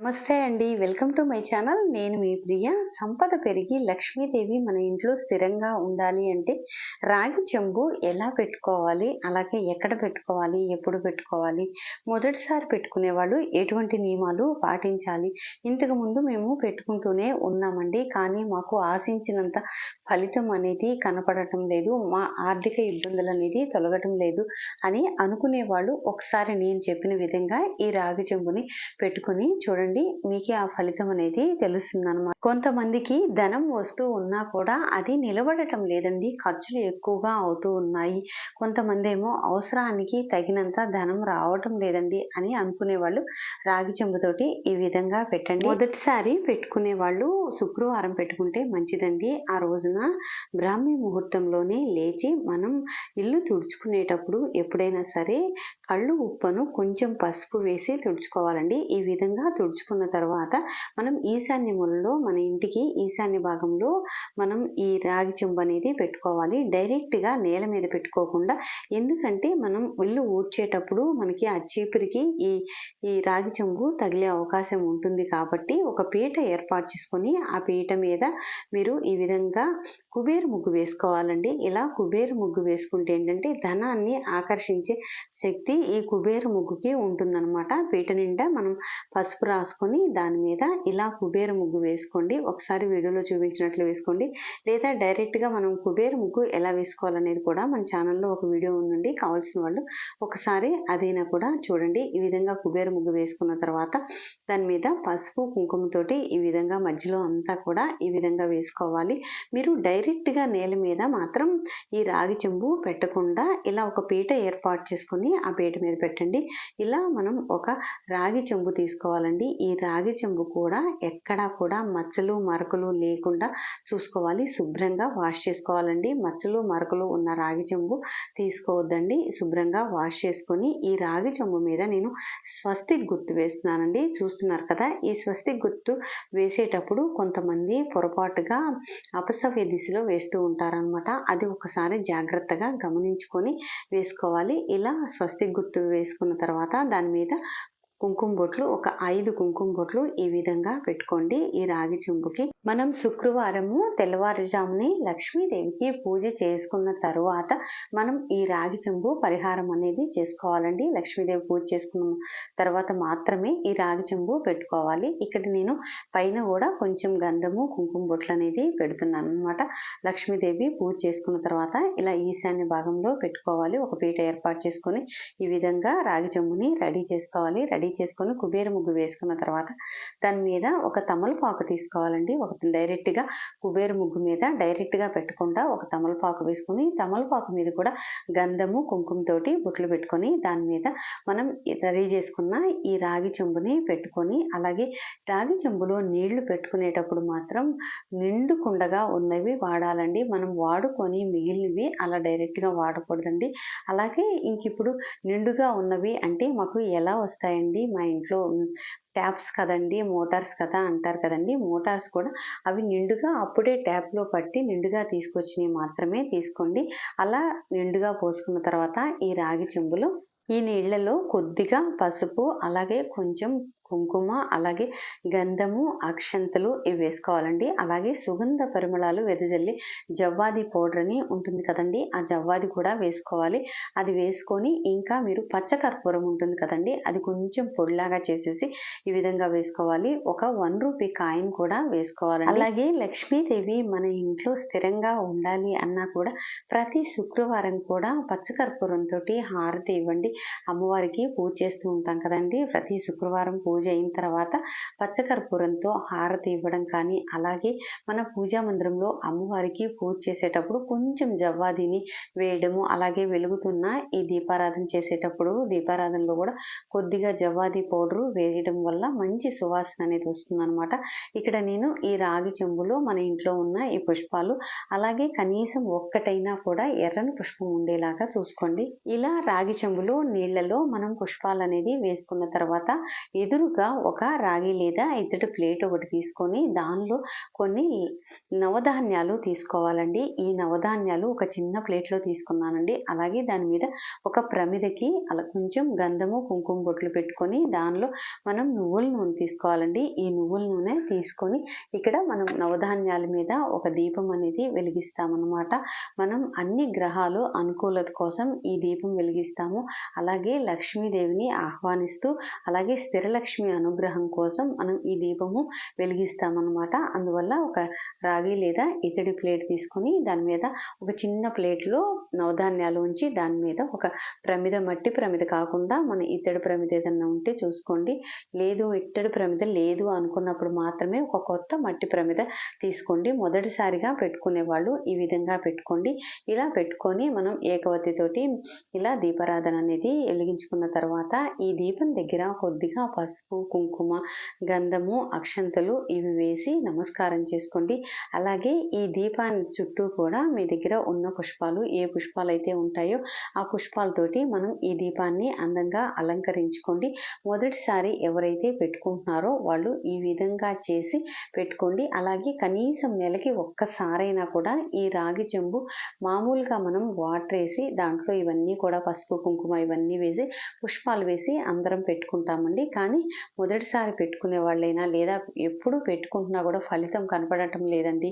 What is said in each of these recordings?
నమస్తే అండి. Welcome to my channel. నేను మీ ప్రియ. సంపద పెరిగి లక్ష్మీదేవి మన ఇంట్లో స్థిరంగా ఉండాలి అంటే రాగి చెంబు ఎలా పెట్టుకోవాలి? అలాగే ఎక్కడ పెట్టుకోవాలి? ఎప్పుడు పెట్టుకోవాలి? మొదటిసారి పెట్టుకునే వాళ్ళు ఎటువంటి నియమాలు పాటించాలి? ఇంతకు ముందు మేము పెట్టుకుంటూనే ఉన్నామండి. కానీ మాకు ఆశించినంత ఫలితం అనేది కనపడటం లేదు. మా ఆర్థిక ఇబ్బందులు అనేది తొలగటం లేదు అని అనుకునే వాళ్ళు ఒకసారి నేను చెప్పిన విధంగా ఈ రాగి చెంబుని పెట్టుకుని చూడండి. మీకే ఆ ఫలితం అనేది తెలుస్తుంది అనమాట కొంతమందికి ధనం వస్తూ ఉన్నా కూడా అది నిలబడటం లేదండి ఖర్చులు ఎక్కువగా అవుతూ ఉన్నాయి. కొంతమంది ఏమో అవసరానికి తగినంత ధనం రావటం లేదండి అని అనుకునే వాళ్ళు రాగి చెంబుతోటి ఈ విధంగా పెట్టండి. మొదటిసారి పెట్టుకునే వాళ్ళు శుక్రవారం పెట్టుకుంటే మంచిదండి. ఆ రోజున బ్రాహ్మీ ముహూర్తంలోనే లేచి మనం ఇల్లు తుడుచుకునేటప్పుడు ఎప్పుడైనా సరే కళ్ళు ఉప్పను కొంచెం పసుపు వేసి తుడుచుకోవాలండి. ఈ విధంగా ఉంచుకున్న తర్వాత మనం ఈశాన్య మూలలో మన ఇంటికి ఈశాన్య భాగంలో మనం ఈ రాగి చెంబు అనేది పెట్టుకోవాలి. డైరెక్ట్గా నేల మీద పెట్టుకోకుండా ఎందుకంటే మనం ఇల్లు ఊడ్చేటప్పుడు మనకి ఆ చీపురికి ఈ ఈ రాగి చెంబు తగిలే అవకాశం ఉంటుంది కాబట్టి ఒక పీట ఏర్పాటు చేసుకొని ఆ పీట మీద మీరు ఈ విధంగా కుబేరు ముగ్గు వేసుకోవాలండి. ఇలా కుబేరు ముగ్గు వేసుకుంటే ఏంటంటే ధనాన్ని ఆకర్షించే శక్తి ఈ కుబేరు ముగ్గుకి ఉంటుందన్నమాట. పీట నిండా మనం పసుపు రాసుకొని దాని మీద ఇలా కుబేరు ముగ్గు వేసుకోండి. ఒకసారి వీడియోలో చూపించినట్లు వేసుకోండి. లేదా డైరెక్ట్గా మనం కుబేరు ముగ్గు ఎలా వేసుకోవాలనేది కూడా మన ఛానల్లో ఒక వీడియో ఉందండి. కావాల్సిన వాళ్ళు ఒకసారి అదైనా కూడా చూడండి. ఈ విధంగా కుబేరు ముగ్గు వేసుకున్న తర్వాత దాని మీద పసుపు కుంకుమతోటి ఈ విధంగా మధ్యలో అంతా కూడా ఈ విధంగా వేసుకోవాలి. మీరు డైరెక్ట్గా నేల మీద మాత్రం ఈ రాగి చెంబు పెట్టకుండా ఇలా ఒక పీట ఏర్పాటు చేసుకుని ఆ పీట మీద పెట్టండి. ఇలా మనం ఒక రాగి చెంబు తీసుకోవాలండి. ఈ రాగి చెంబు కూడా ఎక్కడా కూడా మచ్చలు మరకలు లేకుండా చూసుకోవాలి. శుభ్రంగా వాష్ చేసుకోవాలండి. మచ్చలు మరకలు ఉన్న రాగి చెంబు తీసుకోవద్దండి. శుభ్రంగా వాష్ చేసుకొని ఈ రాగి చెంబు మీద నేను స్వస్తిక్ గుర్తు వేస్తున్నానండి. చూస్తున్నారు కదా ఈ స్వస్తిక్ గుర్తు వేసేటప్పుడు కొంతమంది పొరపాటుగా అపసవ్య దిశలో వేస్తూ ఉంటారనమాట అది ఒకసారి జాగ్రత్తగా గమనించుకొని వేసుకోవాలి. ఇలా స్వస్తిక్ గుర్తు వేసుకున్న తర్వాత దాని మీద కుంకుమ బొట్లు ఒక ఐదు కుంకుమ బొట్లు ఈ విధంగా పెట్టుకోండి. ఈ రాగి చెంబుకి మనం శుక్రవారము తెల్లవారుజాముని లక్ష్మీదేవికి పూజ చేసుకున్న తరువాత మనం ఈ రాగి చెంబు పరిహారం అనేది చేసుకోవాలండి. లక్ష్మీదేవి పూజ చేసుకున్న తర్వాత మాత్రమే ఈ రాగి చెంబు పెట్టుకోవాలి. ఇక్కడ నేను పైన కూడా కొంచెం గంధము కుంకుమ బొట్లు అనేది పెడుతున్నాను అనమాట లక్ష్మీదేవి పూజ చేసుకున్న తర్వాత ఇలా ఈశాన్య భాగంలో పెట్టుకోవాలి. ఒక పీట ఏర్పాటు చేసుకొని ఈ విధంగా రాగి చెంబుని రెడీ చేసుకోవాలి. రెడీ చేసుకొని కుబేర ముగ్గు వేసుకున్న తర్వాత దాని మీద ఒక తమలపాకు తీసుకోవాలండి. ఒక డైరెక్ట్గా కుబేర ముగ్గు మీద డైరెక్ట్గా పెట్టకుండా ఒక తమలపాకు వేసుకొని తమలపాకు మీద కూడా గంధము కుంకుమతోటి బుట్లు పెట్టుకొని దాని మీద మనం రెడీ చేసుకున్న ఈ రాగి చెంబుని పెట్టుకొని అలాగే రాగి చెంబులో నీళ్ళు పెట్టుకునేటప్పుడు మాత్రం నిండుకుండగా ఉన్నవి వాడాలండి. మనం వాడుకొని మిగిలినవి అలా డైరెక్ట్గా వాడకూడదండి. అలాగే ఇంక ఇప్పుడు నిండుగా ఉన్నవి అంటే మాకు ఎలా వస్తాయండి? మా ఇంట్లో ట్యాప్స్ కదండి మోటార్స్ కదా అంటారు కదండి మోటార్స్ కూడా అవి నిండుగా అప్పుడే ట్యాప్లో పట్టి నిండుగా తీసుకొచ్చినవి మాత్రమే తీసుకోండి. అలా నిండుగా పోసుకున్న తర్వాత ఈ రాగి చెంబులో ఈ నీళ్ళలో కొద్దిగా పసుపు అలాగే కొంచెం కుంకుమ అలాగే గంధము అక్షంతలు ఇవి వేసుకోవాలండి. అలాగే సుగంధ పరిమళాలు వెదజల్లి జవ్వాది పౌడర్ అని ఉంటుంది కదండి. ఆ జవ్వాది కూడా వేసుకోవాలి. అది వేసుకొని ఇంకా మీరు పచ్చకర్పూరం ఉంటుంది కదండి. అది కొంచెం పొడిలాగా చేసేసి ఈ విధంగా వేసుకోవాలి. ఒక వన్ రూపీ కాయిన్ కూడా వేసుకోవాలి అలాగే లక్ష్మీదేవి మన ఇంట్లో స్థిరంగా ఉండాలి అన్నా కూడా ప్రతి శుక్రవారం కూడా పచ్చకర్పూరంతో హారతి ఇవ్వండి. అమ్మవారికి పూజ చేస్తూ ఉంటాం కదండి. ప్రతి శుక్రవారం పూజ పూజ అయిన తర్వాత పచ్చకర్పూరంతో హారతి ఇవ్వడం కానీ అలాగే మన పూజా మందిరంలో అమ్మవారికి పూజ చేసేటప్పుడు కొంచెం జవ్వాదిని వేయడము అలాగే వెలుగుతున్న ఈ దీపారాధన చేసేటప్పుడు దీపారాధనలో కూడా కొద్దిగా జవ్వాది పౌడరు వేయడం వల్ల మంచి సువాసన అనేది వస్తుందన్నమాట. ఇక్కడ నేను ఈ రాగి చెంబులో మన ఇంట్లో ఉన్న ఈ పుష్పాలు అలాగే కనీసం ఒక్కటైనా కూడా ఎర్రని పుష్పం ఉండేలాగా చూసుకోండి. ఇలా రాగి చెంబులో నీళ్ళలో మనం పుష్పాలు అనేది వేసుకున్న తర్వాత ఎదురు ముందుగా ఒక రాగి లేదా ఇత్తడి ప్లేట్ ఒకటి తీసుకొని దానిలో కొన్ని నవధాన్యాలు తీసుకోవాలండి. ఈ నవధాన్యాలు ఒక చిన్న ప్లేట్లో తీసుకున్నానండి. అలాగే దాని మీద ఒక ప్రమిదకి అలా కొంచెం గంధము కుంకుమ బొట్లు పెట్టుకొని దానిలో మనం నువ్వుల నూనె తీసుకోవాలండి. ఈ నువ్వుల నూనె తీసుకొని ఇక్కడ మనం నవధాన్యాల మీద ఒక దీపం అనేది వెలిగిస్తామన్నమాట. మనం అన్ని గ్రహాలు అనుకూలత కోసం ఈ దీపం వెలిగిస్తాము. అలాగే లక్ష్మీదేవిని ఆహ్వానిస్తూ అలాగే స్థిరలక్ష్మి అనుగ్రహం కోసం మనం ఈ దీపము వెలిగిస్తామన్నమాట. అందువల్ల ఒక రాగి లేదా ఇతడి ప్లేట్ తీసుకొని దాని మీద ఒక చిన్న ప్లేట్లో నవధాన్యాలు ఉంచి దాని మీద ఒక ప్రమిద మట్టి ప్రమిద కాకుండా మన ఇతడి ప్రమిద ఏదన్నా ఉంటే చూసుకోండి. లేదు ఇత్తడి ప్రమిద లేదు అనుకున్నప్పుడు మాత్రమే ఒక కొత్త మట్టి ప్రమిద తీసుకోండి. మొదటిసారిగా పెట్టుకునే వాళ్ళు ఈ విధంగా పెట్టుకోండి. ఇలా పెట్టుకొని మనం ఏకవతితోటి ఇలా దీపారాధన అనేది వెలిగించుకున్న తర్వాత ఈ దీపం దగ్గర కొద్దిగా పసుపు కుంకుమ గంధము అక్షంతలు ఇవి వేసి నమస్కారం చేసుకోండి. అలాగే ఈ దీపాన్ని చుట్టూ కూడా మీ దగ్గర ఉన్న పుష్పాలు ఏ పుష్పాలు అయితే ఉంటాయో ఆ పుష్పాలతోటి మనం ఈ దీపాన్ని అందంగా అలంకరించుకోండి. మొదటిసారి ఎవరైతే పెట్టుకుంటున్నారో వాళ్ళు ఈ విధంగా చేసి పెట్టుకోండి. అలాగే కనీసం నెలకి ఒక్కసారైనా కూడా ఈ రాగి చెంబు మామూలుగా మనం వాటర్ వేసి దాంట్లో ఇవన్నీ కూడా పసుపు కుంకుమ ఇవన్నీ వేసి పుష్పాలు వేసి అందరం పెట్టుకుంటామండి. కానీ మొదటిసారి పెట్టుకునే వాళ్ళైనా లేదా ఎప్పుడు పెట్టుకుంటున్నా కూడా ఫలితం కనపడటం లేదండి.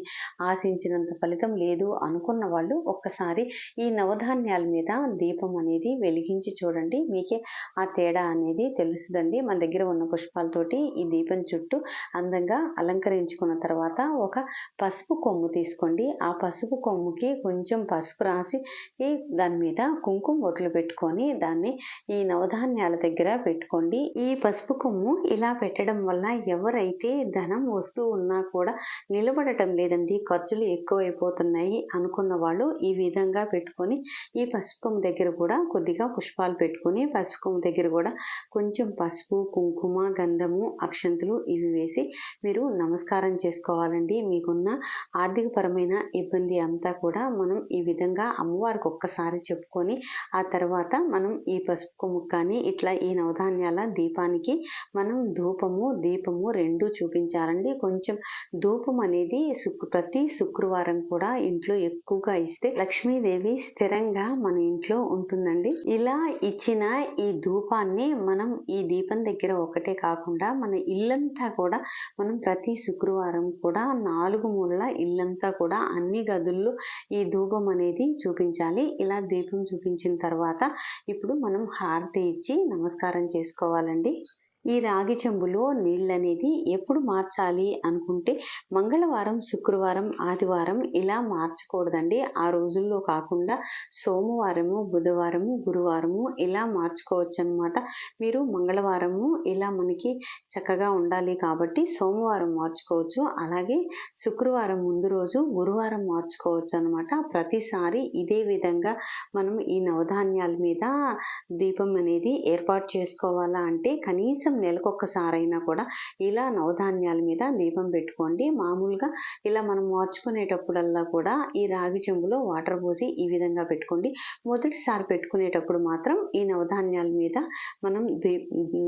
ఆశించినంత ఫలితం లేదు అనుకున్న వాళ్ళు ఒక్కసారి ఈ నవధాన్యాల మీద దీపం అనేది వెలిగించి చూడండి. మీకే ఆ తేడా అనేది తెలుస్తుందండి మన దగ్గర ఉన్న పుష్పాలతోటి ఈ దీపం చుట్టూ అందంగా అలంకరించుకున్న తర్వాత ఒక పసుపు కొమ్ము తీసుకోండి. ఆ పసుపు కొమ్ముకి కొంచెం పసుపు రాసి దాని మీద కుంకుమ బొట్లు పెట్టుకొని దాన్ని ఈ నవధాన్యాల దగ్గర పెట్టుకోండి. ఈ పసుపు కొమ్ము ఇలా పెట్టడం వల్ల ఎవరైతే ధనం వస్తూ ఉన్నా కూడా నిలబడటం లేదండి ఖర్చులు ఎక్కువైపోతున్నాయి అనుకున్న వాళ్ళు ఈ విధంగా పెట్టుకొని ఈ పసుపుకం దగ్గర కూడా కొద్దిగా పుష్పాలు పెట్టుకొని పసుపు దగ్గర కూడా కొంచెం పసుపు కుంకుమ గంధము అక్షంతులు ఇవి వేసి మీరు నమస్కారం చేసుకోవాలండి. మీకున్న ఆర్థికపరమైన ఇబ్బంది అంతా కూడా మనం ఈ విధంగా అమ్మవారికి ఒక్కసారి చెప్పుకొని ఆ తర్వాత మనం ఈ పసుపు కొమ్ము కానీ ఇట్లా ఈ నవధాన్యాల దీపానికి మనం ధూపము దీపము రెండు చూపించాలండి. కొంచెం ధూపం అనేది శుక్ర ప్రతి శుక్రవారం కూడా ఇంట్లో ఎక్కువగా ఇస్తే లక్ష్మీదేవి స్థిరంగా మన ఇంట్లో ఉంటుందండి. ఇలా ఇచ్చిన ఈ ధూపాన్ని మనం ఈ దీపం దగ్గర ఒకటే కాకుండా మన ఇల్లంతా కూడా మనం ప్రతి శుక్రవారం కూడా నాలుగు మూలల ఇల్లంతా కూడా అన్ని గదుల్లో ఈ ధూపం అనేది చూపించాలి. ఇలా దీపం చూపించిన తర్వాత ఇప్పుడు మనం హారతి ఇచ్చి నమస్కారం చేసుకోవాలండి. ఈ రాగి చెంబులో నీళ్ళనేది ఎప్పుడు మార్చాలి అనుకుంటే మంగళవారం శుక్రవారం ఆదివారం ఇలా మార్చకూడదండి. ఆ రోజుల్లో కాకుండా సోమవారము బుధవారము గురువారము ఇలా మార్చుకోవచ్చు అనమాట మీరు మంగళవారము ఇలా మనకి చక్కగా ఉండాలి కాబట్టి సోమవారం మార్చుకోవచ్చు. అలాగే శుక్రవారం ముందు రోజు గురువారం మార్చుకోవచ్చు అనమాట ప్రతిసారి ఇదే విధంగా మనం ఈ నవధాన్యాల మీద దీపం అనేది ఏర్పాటు చేసుకోవాలా అంటే కనీసం నెలకొక్కసారైనా కూడా ఇలా నవధాన్యాల మీద దీపం పెట్టుకోండి. మామూలుగా ఇలా మనం మార్చుకునేటప్పుడల్లా కూడా ఈ రాగి చెంబులో వాటర్ పోసి ఈ విధంగా పెట్టుకోండి. మొదటిసారి పెట్టుకునేటప్పుడు మాత్రం ఈ నవధాన్యాల మీద మనం దీ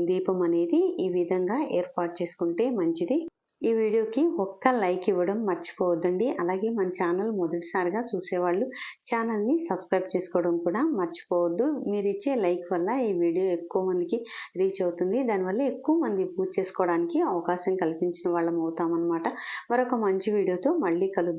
దీపం అనేది ఈ విధంగా ఏర్పాటు చేసుకుంటే మంచిది. ఈ వీడియోకి ఒక్క లైక్ ఇవ్వడం మర్చిపోవద్దండి. అలాగే మన ఛానల్ మొదటిసారిగా చూసేవాళ్ళు ఛానల్ని సబ్స్క్రైబ్ చేసుకోవడం కూడా మర్చిపోవద్దు. మీరు ఇచ్చే లైక్ వల్ల ఈ వీడియో ఎక్కువ మందికి రీచ్ అవుతుంది. దానివల్ల ఎక్కువ మంది పూజ చేసుకోవడానికి అవకాశం కల్పించిన వాళ్ళం అవుతామన్నమాట. మరొక మంచి వీడియోతో మళ్ళీ కలుద్దాం.